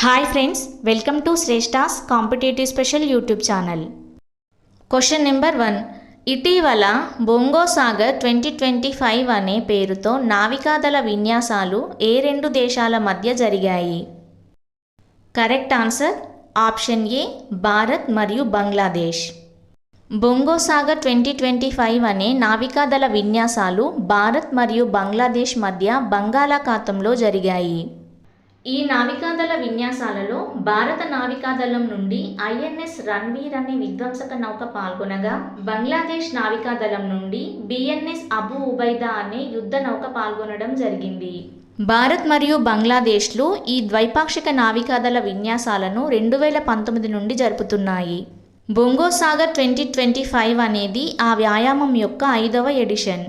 Hi friends welcome to Shreshta's competitive special YouTube channel question number one ఇటీవల Bongo Sagar twenty twenty five అనే పేరుతో నావికాదళ విన్యాసాలు ఏ రెండు దేశాల మధ్య జరిగాయి? Correct answer option A Bharat మరియు Bangladesh. Bongo Sagar twenty twenty five అనే నావికాదళ విన్యాసాలు భారత్ మరియు బంగ్లాదేశ్ మధ్య బంగాళాఖాతంలో జరిగాయి. ఈ నావికాదళ విన్యాసాలలో భారత నావికాదళం నుండి ఐఎన్ఎస్ రణ్వీర్ అనే విధ్వంసక నౌక పాల్గొనగా బంగ్లాదేశ్ నావికాదళం నుండి బిఎన్ఎస్ అబు ఉబైదా అనే యుద్ధ నౌక పాల్గొనడం జరిగింది. భారత్ మరియు బంగ్లాదేశ్లు ఈ ద్వైపాక్షిక నావికాదళ విన్యాసాలను రెండు వేల పంతొమ్మిది నుండి జరుపుతున్నాయి. బొంగోసాగర్ ట్వంటీ ట్వంటీ ఫైవ్ అనేది ఆ వ్యాయామం యొక్క ఐదవ ఎడిషన్.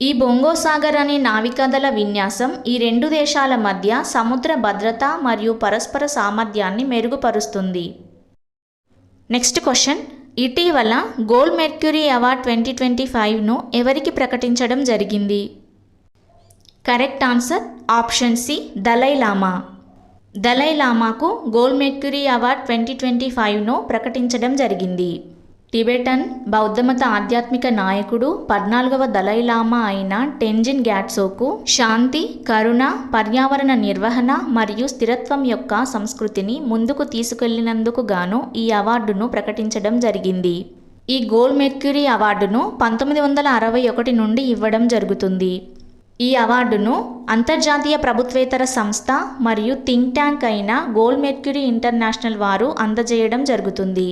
ఈ బొంగోసాగర్ అనే నావికాదళ విన్యాసం ఈ రెండు దేశాల మధ్య సముద్ర భద్రత మరియు పరస్పర సామర్థ్యాన్ని మెరుగుపరుస్తుంది. నెక్స్ట్ క్వశ్చన్ ఇటీవల gold mercury award twenty twenty ఫైవ్ను ఎవరికి ప్రకటించడం జరిగింది? Correct answer option C Dalai Lama Dalai లామాకు gold mercury award twenty twenty ఫైవ్ను ప్రకటించడం జరిగింది. టిబెటన్ బౌద్ధమత ఆధ్యాత్మిక నాయకుడు పద్నాలుగవ దళైలామా అయిన టెంజిన్ గ్యాట్సోకు శాంతి కరుణ పర్యావరణ నిర్వహణ మరియు స్థిరత్వం యొక్క సంస్కృతిని ముందుకు తీసుకెళ్ళినందుకు గాను ఈ అవార్డును ప్రకటించడం జరిగింది. ఈ గోల్డ్ మెర్క్యూరీ అవార్డును పంతొమ్మిది వందల అరవై ఒకటి నుండి ఇవ్వడం జరుగుతుంది. ఈ అవార్డును అంతర్జాతీయ ప్రభుత్వేతర సంస్థ మరియు థింక్ ట్యాంక్ అయిన గోల్డ్ మెర్క్యూరీ ఇంటర్నేషనల్ వారు అందజేయడం జరుగుతుంది.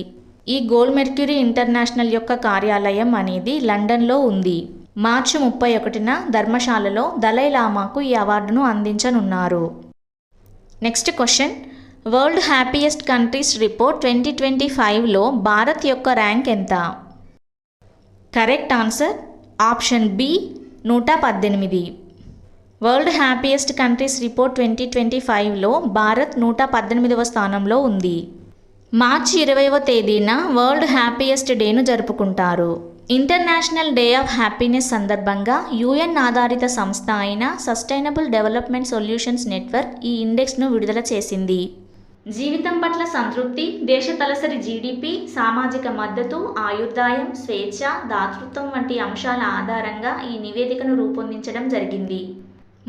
ఈ గోల్డ్ మెర్క్యూరీ ఇంటర్నేషనల్ యొక్క కార్యాలయం అనేది లండన్లో ఉంది. మార్చి ముప్పై ఒకటిన ధర్మశాలలో దలై లామాకు ఈ అవార్డును అందించనున్నారు. Next question. World happiest countries report twenty twenty ఫైవ్లో భారత్ యొక్క ర్యాంక్ ఎంత? కరెక్ట్ ఆన్సర్ ఆప్షన్ బి నూట పద్దెనిమిది. World happiest countries report twenty twenty ఫైవ్లో భారత్ నూట పద్దెనిమిదవ స్థానంలో ఉంది. మార్చి ఇరవైవ తేదీన వరల్డ్ హ్యాపీయెస్ట్ డేను జరుపుకుంటారు. ఇంటర్నేషనల్ డే ఆఫ్ హ్యాపీనెస్ సందర్భంగా యుఎన్ ఆధారిత సంస్థ అయిన సస్టైనబుల్ డెవలప్మెంట్ సొల్యూషన్స్ నెట్వర్క్ ఈ ఇండెక్స్ను విడుదల చేసింది. జీవితం పట్ల సంతృప్తి దేశ తలసరి జీడిపి సామాజిక మద్దతు ఆయుర్దాయం స్వేచ్ఛ దాతృత్వం వంటి అంశాల ఆధారంగా ఈ నివేదికను రూపొందించడం జరిగింది.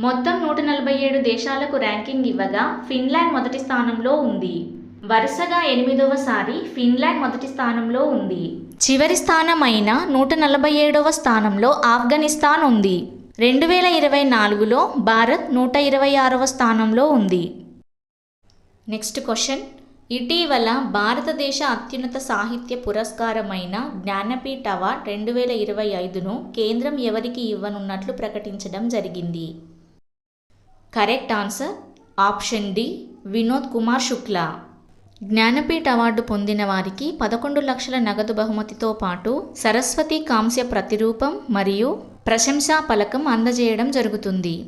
మొత్తం నూట నలభై ఏడు దేశాలకు ర్యాంకింగ్ ఇవ్వగా ఫిన్లాండ్ మొదటి స్థానంలో ఉంది. వరుసగా ఎనిమిదవసారి ఫిన్లాండ్ మొదటి స్థానంలో ఉంది. చివరి స్థానమైన నూట నలభై ఏడవ స్థానంలో ఆఫ్ఘనిస్తాన్ ఉంది. రెండు వేల ఇరవై నాలుగులో భారత్ నూట ఇరవై ఆరవ స్థానంలో ఉంది. Next question. ఇటీవల భారతదేశ అత్యున్నత సాహిత్య పురస్కారమైన జ్ఞానపీఠ అవార్డ్ రెండు వేల ఇరవై ఐదును కేంద్రం ఎవరికి ఇవ్వనున్నట్లు ప్రకటించడం జరిగింది? Correct answer. Option D. Vinod Kumar Shukla. Jnanpith award పొందిన వారికి పదకొండు లక్షల నగదు బహుమతితో పాటు సరస్వతి కాంస్య ప్రతిరూపం మరియు ప్రశంసా పలకం అందజేయడం జరుగుతుంది.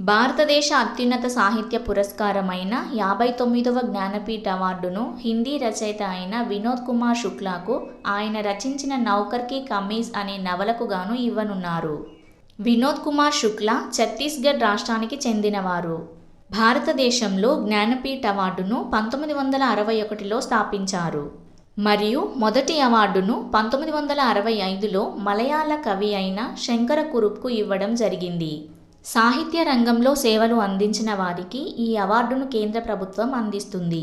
భారతదేశ అత్యున్నత సాహిత్య పురస్కారమైన యాభై తొమ్మిదవ జ్ఞానపీఠ అవార్డును హిందీ రచయిత అయిన వినోద్ కుమార్ శుక్లాకు ఆయన రచించిన నౌకర్కి కమీజ్ అనే నవలకు గాను ఇవ్వనున్నారు. వినోద్ కుమార్ శుక్లా ఛత్తీస్గఢ్ రాష్ట్రానికి చెందినవారు. భారతదేశంలో జ్ఞానపీఠ అవార్డును పంతొమ్మిది వందల అరవై ఒకటిలో స్థాపించారు. మరియు మొదటి అవార్డును పంతొమ్మిది వందల అరవై ఐదులో మలయాళ కవి అయిన శంకర కురుప్కు ఇవ్వడం జరిగింది. సాహిత్య రంగంలో సేవలు అందించిన వారికి ఈ అవార్డును కేంద్ర ప్రభుత్వం అందిస్తుంది.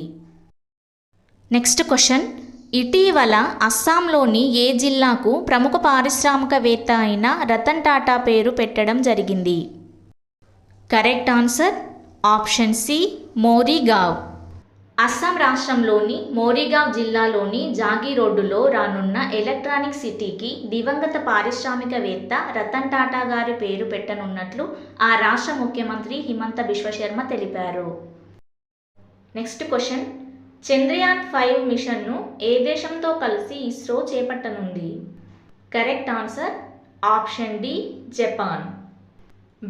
Next question. ఇటీవల అస్సాంలోని ఏ జిల్లాకు ప్రముఖ పారిశ్రామికవేత్త అయిన రతన్ టాటా పేరు పెట్టడం జరిగింది? Correct answer option C Morigaon. Assam రాష్ట్రంలోని మోరీగావ్ జిల్లాలోని జాగి రోడ్డులో రానున్న ఎలక్ట్రానిక్ సిటీకి దివంగత పారిశ్రామికవేత్త రతన్ టాటా గారి పేరు పెట్టనున్నట్లు ఆ రాష్ట్ర ముఖ్యమంత్రి హిమంత బిశ్వశర్మ తెలిపారు. Next question. చంద్రయాన్ ఫైవ్ మిషన్ను ఏ దేశంతో కలిసి ISRO చేపట్టనుంది? Correct answer option D Japan.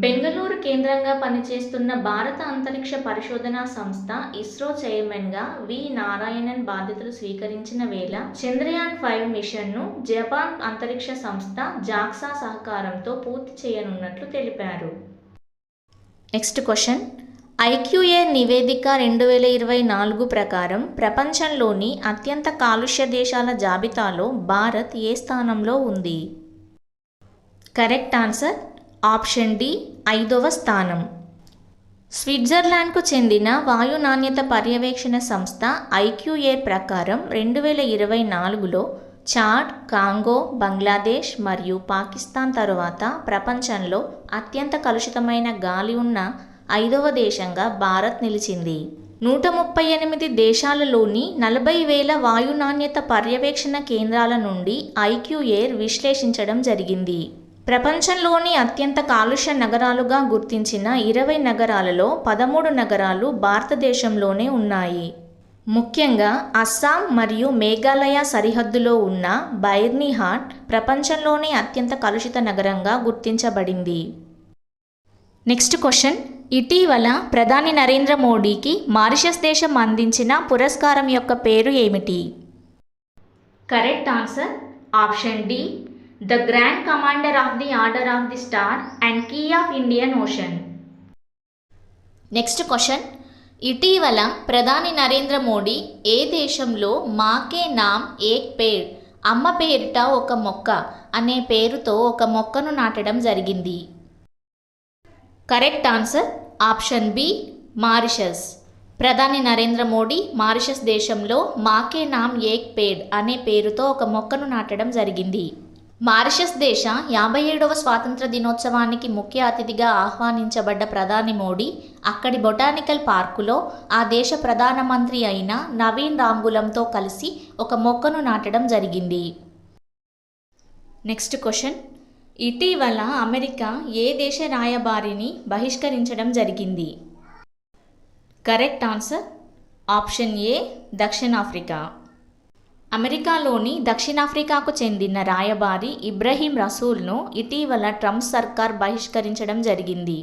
Bengaluru కేంద్రంగా పనిచేస్తున్న భారత అంతరిక్ష పరిశోధనా సంస్థ ఇస్రో చైర్మన్గా వి. నారాయణన్ బాధ్యతలు స్వీకరించిన వేళ చంద్రయాన్ ఫైవ్ మిషన్ను జపాన్ అంతరిక్ష సంస్థ జాక్సా సహకారంతో పూర్తి చేయనున్నట్లు తెలిపారు. Next question. ఐక్యూఏ నివేదిక రెండు వేల ఇరవై నాలుగు ప్రకారం ప్రపంచంలోని అత్యంత కాలుష్య దేశాల జాబితాలో భారత్ ఏ స్థానంలో ఉంది? కరెక్ట్ ఆన్సర్ ఆప్షన్ డి ఐదవ స్థానం. స్విట్జర్లాండ్కు చెందిన వాయు నాణ్యత పర్యవేక్షణ సంస్థ ఐక్యూఏ ప్రకారం రెండు వేల ఇరవై నాలుగులో చాడ్ కాంగో బంగ్లాదేశ్ మరియు పాకిస్తాన్ తరువాత ప్రపంచంలో అత్యంత కలుషితమైన గాలి ఉన్న ఐదవ దేశంగా భారత్ నిలిచింది. నూట ముప్పై ఎనిమిది దేశాలలోని నలభై వేల వాయు నాణ్యత పర్యవేక్షణ కేంద్రాల నుండి ఐక్యూఏర్ విశ్లేషించడం జరిగింది. ప్రపంచంలోని అత్యంత కాలుష్య నగరాలుగా గుర్తించిన ఇరవై నగరాలలో పదమూడు నగరాలు భారతదేశంలోనే ఉన్నాయి. ముఖ్యంగా అస్సాం మరియు మేఘాలయ సరిహద్దులో ఉన్న బైర్నిహాట్ ప్రపంచంలోనే అత్యంత కలుషిత నగరంగా గుర్తించబడింది. Next question. ఇటీవల ప్రధాని నరేంద్ర మోడీకి మారిషస్ దేశం అందించిన పురస్కారం యొక్క పేరు ఏమిటి? Correct answer option D the grand commander of the order of the star and key of Indian ocean next question ఇటీవల ప్రధాని నరేంద్ర మోడీ ఏ దేశంలో మాకే నామ్ ఏక్ పేడ్ అమ్మ పేరిట ఒక మొక్క అనే పేరుతో ఒక మొక్కను నాటడం జరిగింది? Correct answer option B Mauritius ప్రధాని నరేంద్ర మోడీ మారిషస్ దేశంలో మాకే నామ్ ఏక్ పేడ్ అనే పేరుతో ఒక మొక్కను నాటడం జరిగింది. మారిషస్ దేశ యాభై ఏడవ స్వాతంత్ర దినోత్సవానికి ముఖ్య అతిథిగా ఆహ్వానించబడ్డ ప్రధాని మోడీ అక్కడి బొటానికల్ పార్కులో ఆ దేశ ప్రధానమంత్రి అయిన నవీన్ రాంగులంతో కలిసి ఒక మొక్కను నాటడం జరిగింది. Next question. ఇటీవల అమెరికా ఏ దేశ రాయబారిని బహిష్కరించడం జరిగింది? Correct answer. ఆప్షన్ ఏ దక్షిణాఫ్రికా. అమెరికాలోని దక్షిణాఫ్రికాకు చెందిన రాయబారి ఇబ్రహీం రసూల్ను ఇటీవల ట్రంప్ సర్కార్ బహిష్కరించడం జరిగింది.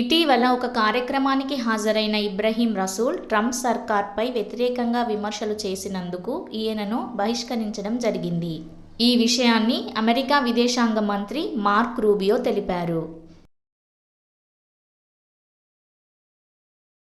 ఇటీవల ఒక కార్యక్రమానికి హాజరైన ఇబ్రహీం రసూల్ ట్రంప్ సర్కార్పై వ్యతిరేకంగా విమర్శలు చేసినందుకు ఈయనను బహిష్కరించడం జరిగింది. ఈ విషయాన్ని అమెరికా విదేశాంగ మంత్రి మార్క్ రూబియో తెలిపారు.